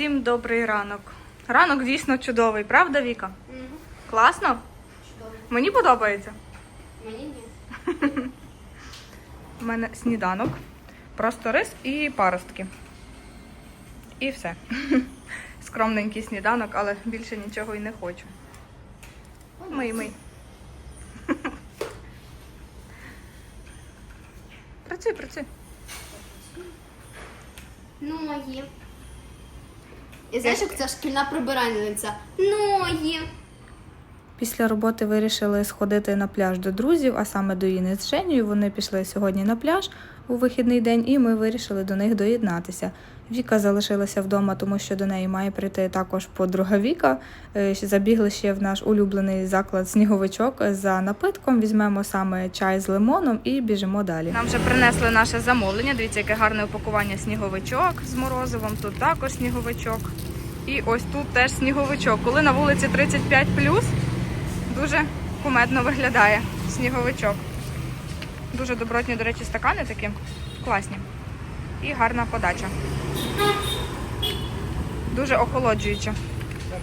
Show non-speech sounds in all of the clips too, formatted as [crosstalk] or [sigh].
Всім добрий ранок. Ранок дійсно чудовий, правда, Віка? Угу. Класно? Чудово. Мені подобається. Мені ні. У мене сніданок, просто рис і паростки. І все. [laughs] Скромненький сніданок, але більше нічого і не хочу. Мий, мий. [laughs] Працюй, працюй. Ноги. І знаєш, як ця шкільна прибиральниця? Ноги. Після роботи вирішили сходити на пляж до друзів, а саме до Іни з Женєю. Вони пішли сьогодні на пляж у вихідний день, і ми вирішили до них доєднатися. Віка залишилася вдома, тому що до неї має прийти також подруга Віка. Е, Забігли ще в наш улюблений заклад сніговичок за напитком. Візьмемо саме чай з лимоном і біжимо далі. Нам вже принесли наше замовлення. Дивіться, яке гарне упакування сніговичок з морозивом. Тут також сніговичок. І ось тут теж сніговичок. Коли на вулиці 35 дуже кумедно виглядає сніговичок. Дуже добротні, до речі, стакани такі класні. І гарна подача. Дуже охолоджуюча.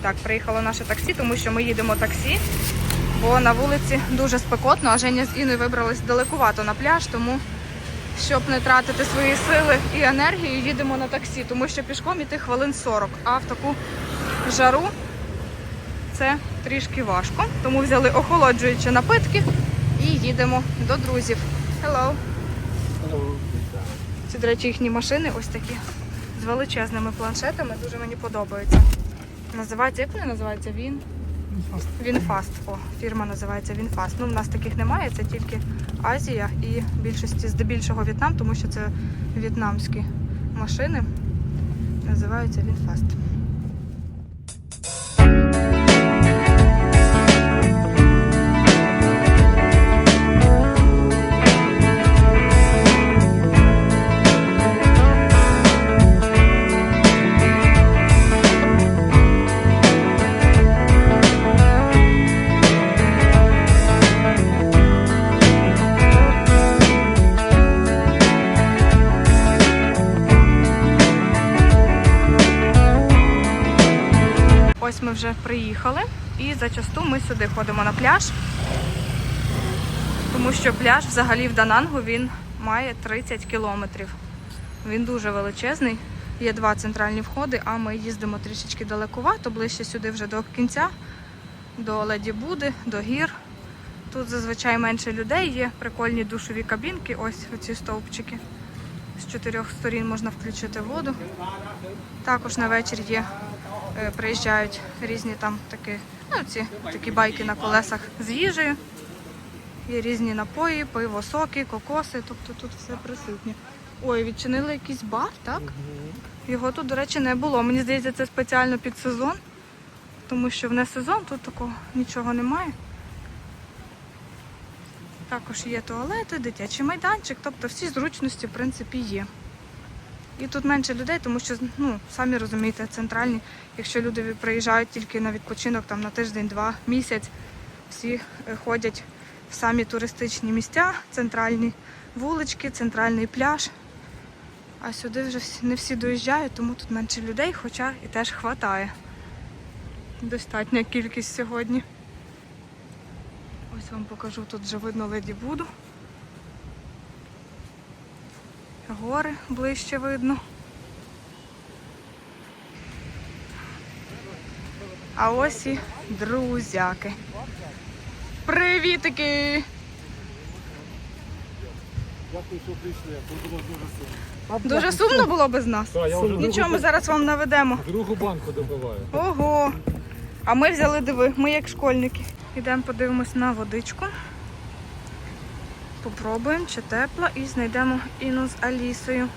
Так, приїхало наше таксі, тому що ми їдемо таксі, бо на вулиці дуже спекотно, а Женя з Іною вибрались далекувато на пляж, тому щоб не тратити свої сили і енергію, їдемо на таксі, тому що пішком іти хвилин 40, а в таку жару це трішки важко. Тому взяли охолоджуючі напитки і їдемо до друзів. Hello! Це, до речі, їхні машини ось такі з величезними планшетами. Дуже мені подобаються. Називається, як вони називаються? Він? Вінфаст. О, фірма називається Вінфаст. Ну, в нас таких немає, це тільки Азія і більшості здебільшого В'єтнам, тому що це в'єтнамські машини. Називаються Вінфаст. Ми вже приїхали і зачасту ми сюди ходимо на пляж, тому що пляж взагалі в Данангу він має 30 кілометрів. Він дуже величезний. Є два центральні входи, а ми їздимо трішечки далекувато, ближче сюди вже до кінця, до Леді Буди, до гір. Тут зазвичай менше людей, є прикольні душові кабінки, ось оці стовпчики. З чотирьох сторін можна включити воду. Також на вечір є приїжджають різні там такі, ну ці такі байки на колесах з їжею. Є різні напої, пиво, соки, кокоси, тобто тут все присутнє. Ой, відчинили якийсь бар, так? Його тут, до речі, не було. Мені здається, це спеціально під сезон, тому що в не сезон тут такого нічого немає. Також є туалети, дитячий майданчик, тобто всі зручності, в принципі, є. І тут менше людей, тому що, ну, самі розумієте, центральні, якщо люди приїжджають тільки на відпочинок там, на тиждень, два, місяць, всі е, ходять в самі туристичні місця, центральні вулички, центральний пляж. А сюди вже не всі доїжджають, тому тут менше людей, хоча і теж хватає. Достатня кількість сьогодні. Ось вам покажу, тут вже видно леді Буду. Гори ближче видно. А ось і друзяки. Привітики! Дякую, що прийшли. Було дуже сумно. Дуже сумно було без нас. Нічого, ми зараз вам наведемо. другу банку добиваю. Ого! А ми взяли диви, ми як школьники. Ідемо подивимось на водичку. Попробуємо, чи тепла, і знайдемо Іну з Алісою.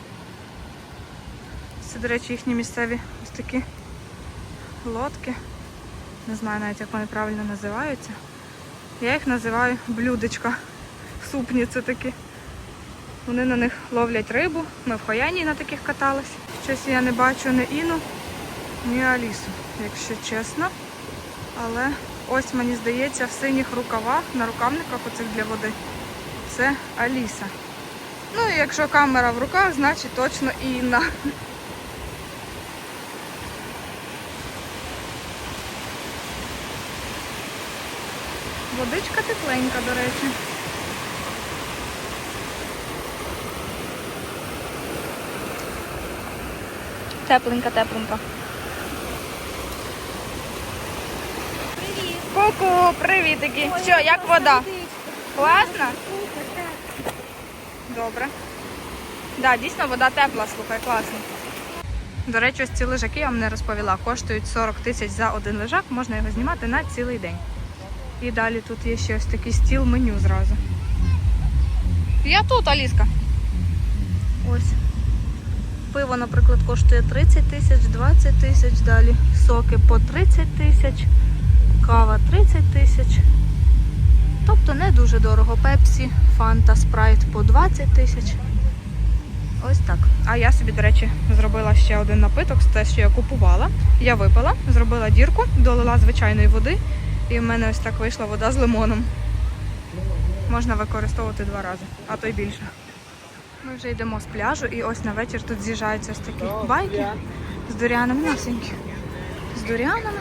Це, до речі, їхні місцеві ось такі лодки. Не знаю навіть, як вони правильно називаються. Я їх називаю блюдечка. Супні це такі. Вони на них ловлять рибу. Ми в Хояні на таких катались. Щось я не бачу ні Іну, ні Алісу, якщо чесно. Але ось мені здається, в синіх рукавах, на рукавниках оцих для води це Аліса. Ну і якщо камера в руках, значить точно Інна. Водичка тепленька, до речі. Тепленька, тепленька. Привіт! Ку-ку, привітики! Все, як вода? Класно? Добре. Да, дійсно вода тепла, слухай, класно. До речі, ось ці лежаки я вам не розповіла. Коштують 40 тисяч за один лежак, можна його знімати на цілий день. І далі тут є ще ось такий стіл меню зразу. Я тут, Аліска. Ось. Пиво, наприклад, коштує 30 тисяч, 20 тисяч, далі соки по 30 тисяч, кава 30 тисяч. Тобто не дуже дорого. Пепсі, фанта, спрайт по 20 тисяч. Ось так. А я собі, до речі, зробила ще один напиток, те, що я купувала. Я випила, зробила дірку, долила звичайної води, і в мене ось так вийшла вода з лимоном. Можна використовувати два рази, а то й більше. Ми вже йдемо з пляжу, і ось на вечір тут з'їжджаються ось такі байки з дурянами, масенькі. З дурянами.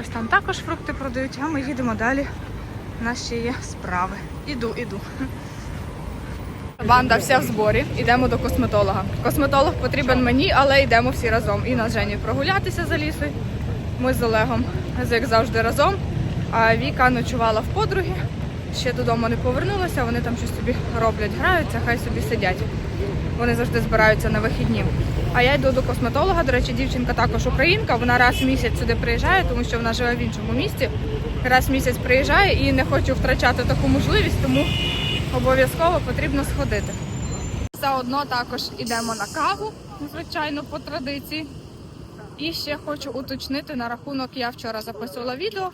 Ось там також фрукти продають, а ми їдемо далі. У нас ще є справи. Іду, іду. Банда вся в зборі. Йдемо до косметолога. Косметолог потрібен мені, але йдемо всі разом. І на Жені прогулятися за лісою. Ми з Олегом, як завжди, разом. А Віка ночувала в подруги. Ще додому не повернулася, вони там щось собі роблять, граються, хай собі сидять. Вони завжди збираються на вихідні. А я йду до косметолога. До речі, дівчинка також українка. Вона раз в місяць сюди приїжджає, тому що вона живе в іншому місті. Раз в місяць приїжджає і не хочу втрачати таку можливість, тому обов'язково потрібно сходити. Заодно також йдемо на каву, звичайно, по традиції. І ще хочу уточнити на рахунок, я вчора записувала відео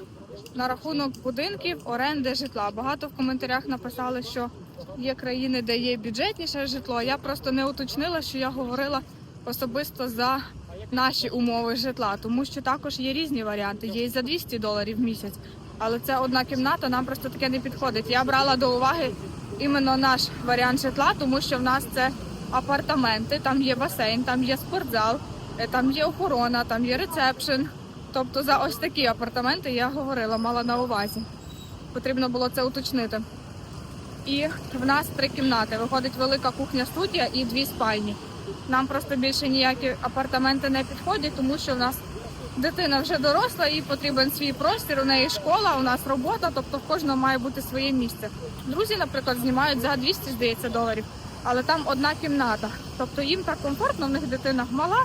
на рахунок будинків, оренди житла. Багато в коментарях написали, що є країни, де є бюджетніше житло. Я просто не уточнила, що я говорила особисто за наші умови житла, тому що також є різні варіанти. Є і за 200 доларів в місяць, але це одна кімната, нам просто таке не підходить. Я брала до уваги іменно наш варіант житла, тому що в нас це апартаменти, там є басейн, там є спортзал, е, там є охорона, там є рецепшн. Тобто за ось такі апартаменти я говорила, мала на увазі. Потрібно було це уточнити. І в нас три кімнати. Виходить велика кухня-студія і дві спальні. Нам просто більше ніякі апартаменти не підходять, тому що в нас дитина вже доросла, їй потрібен свій простір. У неї школа, у нас робота, тобто в кожного має бути своє місце. Друзі, наприклад, знімають за 200, здається, доларів, але там одна кімната. Тобто їм так комфортно, в них дитина мала,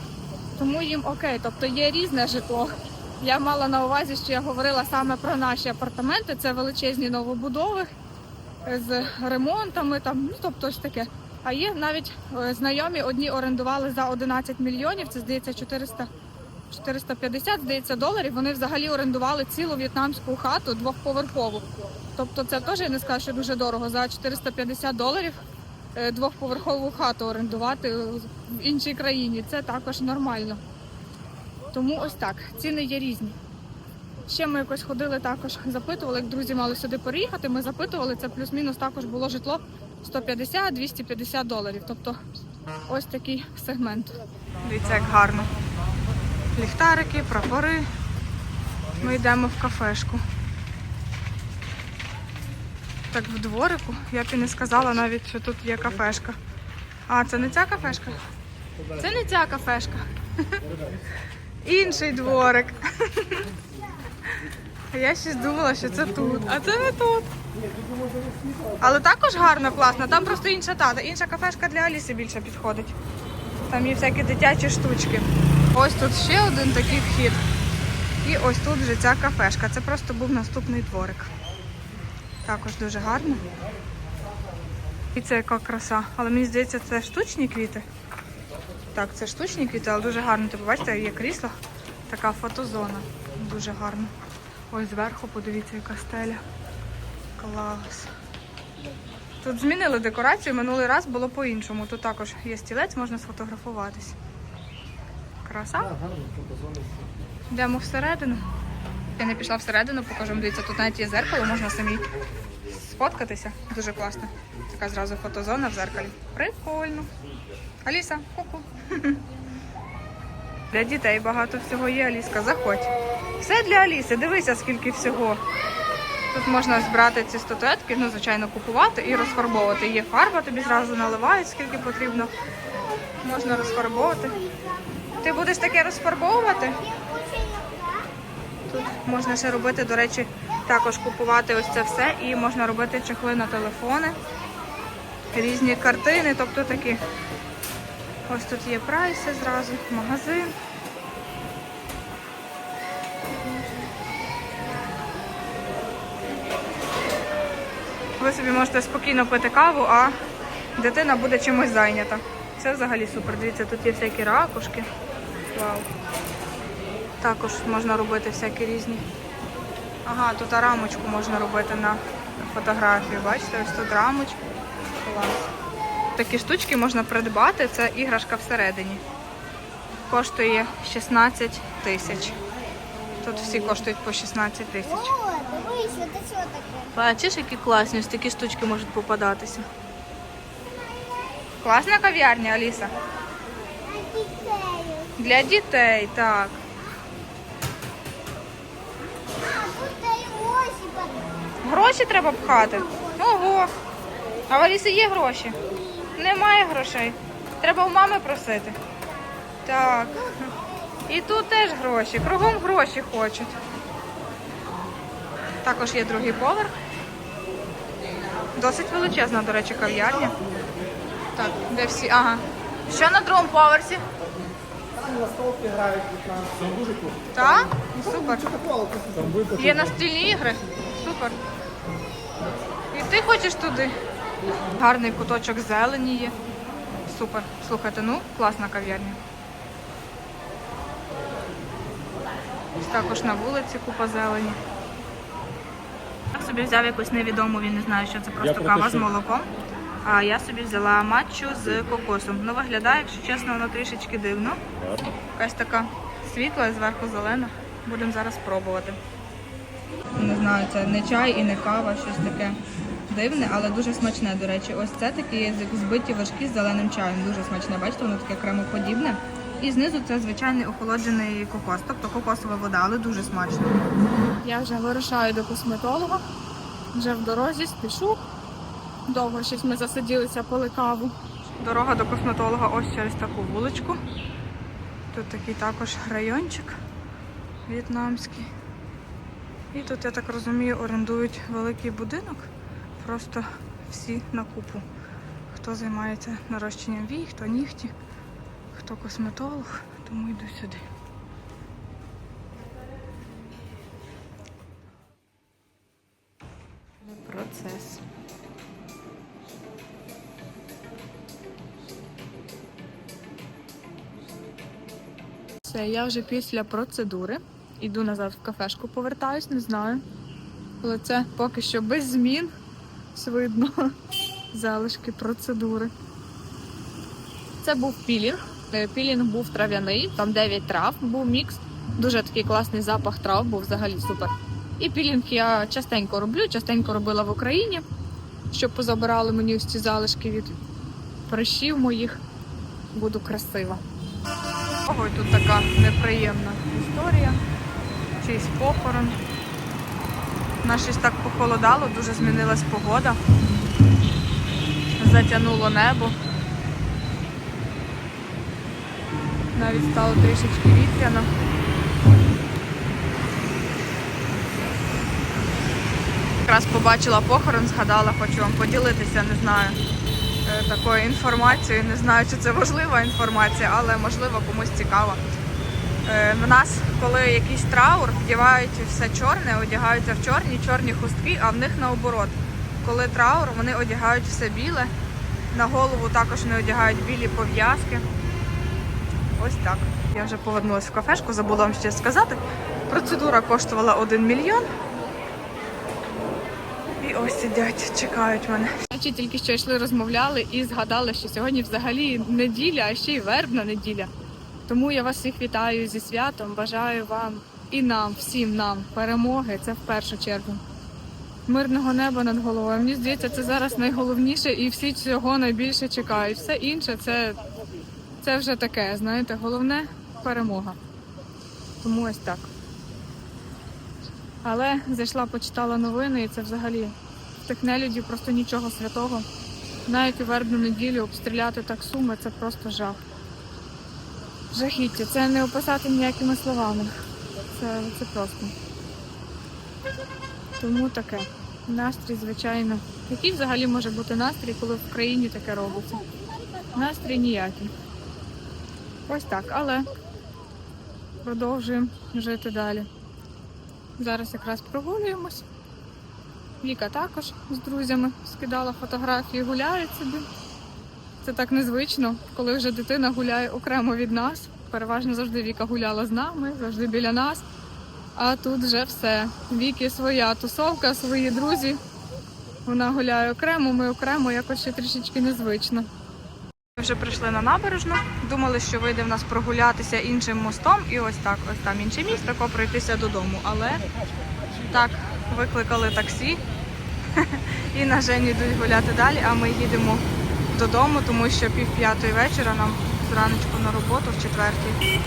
тому їм окей. Тобто є різне житло. Я мала на увазі, що я говорила саме про наші апартаменти. Це величезні новобудови з ремонтами, там, ну тобто ось таке. А є навіть е, знайомі, одні орендували за 11 мільйонів, це здається 400, 450, здається, доларів. Вони взагалі орендували цілу в'єтнамську хату двохповерхову. Тобто це теж я не скажу, що дуже дорого. За 450 доларів е, двохповерхову хату орендувати в іншій країні. Це також нормально. Тому ось так, ціни є різні. Ще ми якось ходили також, запитували, як друзі мали сюди переїхати. Ми запитували, це плюс-мінус також було житло 150-250 доларів. Тобто ось такий сегмент. Дивіться, як гарно. Ліхтарики, прапори. Ми йдемо в кафешку. Так в дворику. Я б і не сказала навіть, що тут є кафешка. А, це не ця кафешка? Це не ця кафешка. [laughs] Інший дворик. [laughs] Я ще думала, що це тут, а це не тут. Але також гарно, класно. Там просто інша тата. Інша кафешка для Аліси більше підходить. Там є всякі дитячі штучки. Ось тут ще один такий вхід. І ось тут вже ця кафешка. Це просто був наступний дворик. Також дуже гарно. І це яка краса. Але мені здається, це штучні квіти. Так, це штучні квіти, але дуже гарно. Ти бачите, є крісло, така фотозона. Дуже гарно. Ось зверху, подивіться, яка стеля. Клас. Тут змінили декорацію, минулий раз було по-іншому. Тут також є стілець, можна сфотографуватись. Краса. Йдемо всередину. Я не пішла всередину, покажу. Дивіться, тут навіть є зеркало, можна самі сфоткатися. Дуже класно. Така зразу фотозона в зеркалі. Прикольно. Аліса, ку-ку. Для дітей багато всього є, Аліска, заходь. Все для Аліси, дивися, скільки всього. Тут можна збирати ці статуетки, ну, звичайно, купувати і розфарбовувати. Є фарба, тобі зразу наливають, скільки потрібно. Можна розфарбовувати. Ти будеш таке розфарбовувати? Тут можна ще робити, до речі, також купувати ось це все і можна робити чехли на телефони, різні картини, тобто такі. Ось тут є прайси зразу, магазин. Ви собі можете спокійно пити каву, а дитина буде чимось зайнята. Це взагалі супер. Дивіться, тут є всякі ракушки. Вау. Також можна робити всякі різні. Ага, тут рамочку можна робити на фотографію. Бачите, ось тут рамочка. Клас. Такі штучки можна придбати, це іграшка всередині. Коштує 16 тисяч. Тут всі коштують по 16 тисяч. Бачиш, які класні, ось такі штучки можуть попадатися. Класна кав'ярня, Аліса. Для дітей, так. Гроші треба пхати. Ого. А в Аліси є гроші? Немає грошей. Треба у мами просити. Так. І тут теж гроші. Кругом гроші хочуть. Також є другий поверх. Досить величезна, до речі, кав'ярня. Так, де всі. Ага. Що на другому поверсі? На столки грають Там дуже круто. Так? Супер. Там. Є настільні ігри. Супер. І ти хочеш туди? Гарний куточок зелені є. Супер. Слухайте, ну, класна кав'ярня. Також на вулиці купа зелені. Я собі взяв якусь невідому, він не знаю, що це просто кава з молоком. А я собі взяла матчу з кокосом. Ну, виглядає, якщо чесно, воно трішечки дивно. Якась така світла, зверху зелена. Будемо зараз пробувати. Не знаю, це не чай і не кава, щось таке дивне, але дуже смачне, до речі. Ось це такі збиті вершки з зеленим чаєм. Дуже смачне, бачите, воно таке кремоподібне. І знизу це звичайний охолоджений кокос, тобто кокосова вода, але дуже смачно. Я вже вирушаю до косметолога, вже в дорозі спішу. Довго щось ми засиділися, пили каву. Дорога до косметолога ось через таку вуличку. Тут такий також райончик в'єтнамський. І тут, я так розумію, орендують великий будинок. Просто всі на купу. Хто займається нарощенням вій, хто нігті, хто косметолог, тому йду сюди. Процес. Все, я вже після процедури. Іду назад в кафешку, повертаюсь, не знаю. Але це поки що без змін. Все видно залишки процедури. Це був пілінг. Е, Пілінг був трав'яний, там 9 трав, був мікс. Дуже такий класний запах трав, був взагалі супер. І пілінг я частенько роблю, частенько робила в Україні, щоб позабирали мені ось ці залишки від прищів моїх. Буду красива. Ой, тут така неприємна історія. Чийсь похорон. Нас щось так похолодало, дуже змінилась погода. Затягнуло небо. Навіть стало трішечки вітряно. Якраз побачила похорон, згадала, хочу вам поділитися, не знаю, е, такою інформацією. Не знаю, чи це важлива інформація, але можливо комусь цікаво. Е, В нас, коли якийсь траур, вдівають все чорне, одягаються в чорні, чорні хустки, а в них наоборот. Коли траур, вони одягають все біле. На голову також не одягають білі пов'язки. Ось так. Я вже повернулася в кафешку, забула вам ще сказати. Процедура коштувала 1 мільйон. І ось сидять, чекають мене. Вночі тільки що йшли, розмовляли і згадали, що сьогодні взагалі неділя, а ще й вербна неділя. Тому я вас всіх вітаю зі святом. Бажаю вам і нам, всім нам перемоги. Це в першу чергу. Мирного неба над головою. Мені здається, це зараз найголовніше, і всі цього найбільше чекають. Все інше це, це вже таке. Знаєте, головне перемога. Тому ось так. Але зайшла, почитала новини, і це взагалі в тих нелюдів просто нічого святого. Навіть у вербну неділю обстріляти так суми це просто жах. Жахіття. Це не описати ніякими словами. Це, це просто. Тому таке. Настрій, звичайно. Який взагалі може бути настрій, коли в країні таке робиться? Настрій ніякий. Ось так, але продовжуємо жити далі. Зараз якраз прогулюємось. Віка також з друзями скидала фотографії, гуляють собі. Це так незвично, коли вже дитина гуляє окремо від нас. Переважно завжди Віка гуляла з нами, завжди біля нас. А тут вже все. Віки своя тусовка, свої друзі. Вона гуляє окремо, ми окремо, якось ще трішечки незвично. Вже прийшли на набережну. Думали, що вийде в нас прогулятися іншим мостом, і ось так, ось там інше місто, тако пройтися додому. Але так, викликали таксі [laughs] і на Жені йдуть гуляти далі, а ми їдемо додому, тому що пів п'ятої вечора нам зраночку на роботу в четвертій.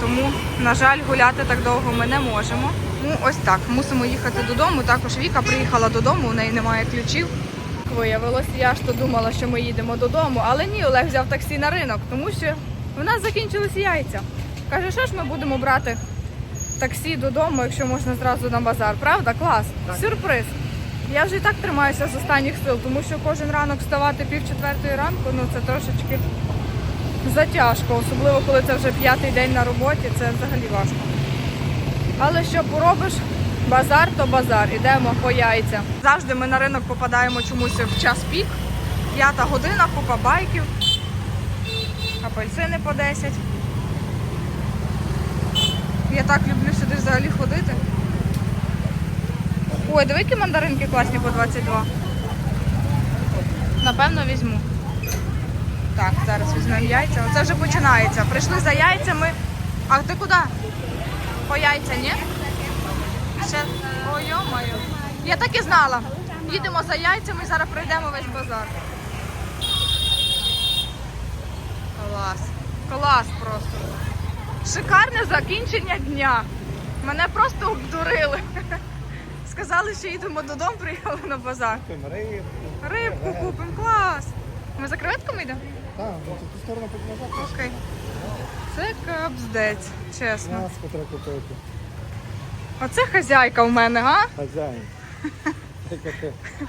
Тому, на жаль, гуляти так довго ми не можемо. Ну, ось так, мусимо їхати додому. Також Віка приїхала додому, у неї немає ключів. Виявилось, я ж то думала, що ми їдемо додому, але ні, Олег взяв таксі на ринок, тому що в нас закінчились яйця. Каже, що ж ми будемо брати таксі додому, якщо можна зразу на базар. Правда? Клас. Сюрприз. Я вже і так тримаюся з останніх сил, тому що кожен ранок вставати пів четвертої ранку, ну це трошечки затяжко, особливо коли це вже п'ятий день на роботі, це взагалі важко. Але що поробиш? Базар то базар, ідемо по яйця. Завжди ми на ринок попадаємо чомусь в час пік. П'ята година, купа байків, апельсини по 10. Я так люблю сюди взагалі ходити. Ой, диви, які мандаринки класні по 22. Напевно, візьму. Так, зараз візьмемо яйця. Оце вже починається. Прийшли за яйцями. А ти куди? По яйця, ні? Ще... Ой, йо-моє. Я так і знала. Їдемо за яйцями і зараз пройдемо весь базар. Клас. Клас просто. Шикарне закінчення дня. Мене просто обдурили. [laughs] Сказали, що їдемо додому, приїхали на базар. Купимо Рибку. Рибку купимо, клас. Ми за креветками йдемо? Так, ту сторону поднажати. Окей. Це капздець, чесно. Нас треба купити. Оце хазяйка в мене, га? Хазяїн.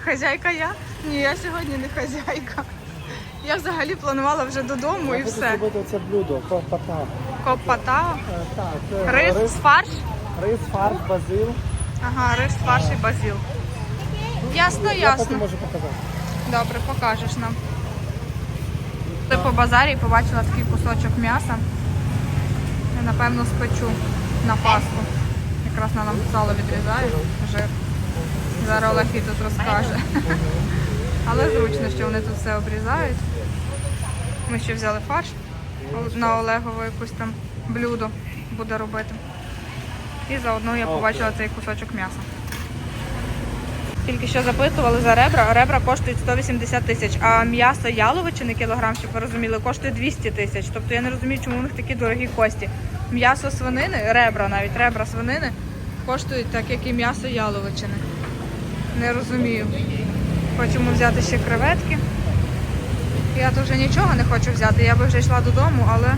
Хазяйка я? Ні, я сьогодні не хазяйка. Я взагалі планувала вже додому Я і все. зробити це блюдо. Копата. Копата, Е, Так, рис, рис, фарш. рис, фарш, базил. Ага, рис, фарш і базил. Ясно, Я потім ясно. можу показати. Добре, покажеш нам. Ти по базарі і побачила такий кусочок м'яса. Я напевно спечу на паску. Якраз на нам сало відрізаю, жир. Зараз Олег і тут розкаже. Але зручно, що вони тут все обрізають. Ми ще взяли фарш на Олегову якусь там блюдо буде робити. І заодно я побачила цей кусочок м'яса. Тільки що запитували за ребра, ребра коштують 180 тисяч, а м'ясо яловичини кілограм, щоб ви розуміли, коштує 200 тисяч. Тобто я не розумію, чому у них такі дорогі кості. М'ясо свинини, ребра навіть, ребра свинини коштують так, як і м'ясо яловичини. Не розумію. Хочемо взяти ще креветки. Я то вже нічого не хочу взяти, я би вже йшла додому, але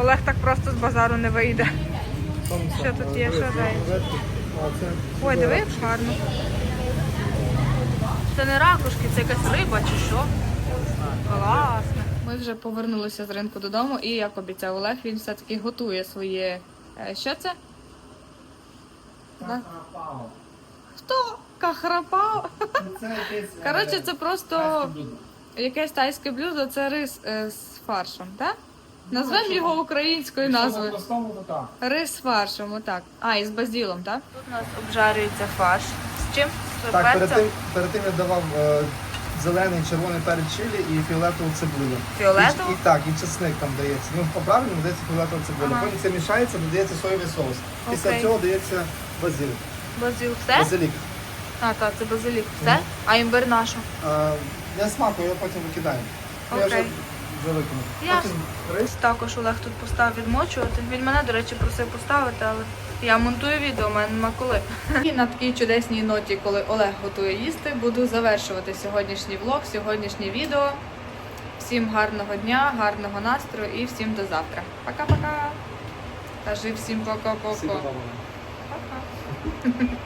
Олег так просто з базару не вийде. Що тут є? Що дають? Ой, диви, як гарно. Це не ракушки, це якась риба чи що? Класно. Ми вже повернулися з ринку додому, і як обіцяв Олег, він все-таки готує своє. е, Що це? Да? Хто? Кахрапао? [laughs] Коротше, це просто якесь тайське блюдо, це рис е, з фаршем, так? Назвемо його українською назвою. Рис з фаршем, отак. А, і з базілом, так? Тут у нас обжарюється фарш. З чим? З Так, перед перцем? тим, перед тим я давав е, зелений, червоний перець чилі і фіолетову цибулю. Фіолетову? І, і так, і чесник там дається. Ну, по-правильному дається фіолетова цибуля. Ага. Потім це мішається, додається соєвий соус. Після Окей. цього дається базилік. Базил. Все? Базилік. А, так, це базилік. Все? А імбир наша. А, для смаку його потім викидаємо. Я вже Окей. великому. Ясно. Потім рис. Також Олег тут поставив відмочувати. Він мене, до речі, просив поставити, але я монтую відео, у мене нема коли. І на такій чудесній ноті, коли Олег готує їсти, буду завершувати сьогоднішній влог, сьогоднішнє відео. Всім гарного дня, гарного настрою і всім до завтра. Пока-пока. Кажи всім пока-пока. Пока. -пока. Пока.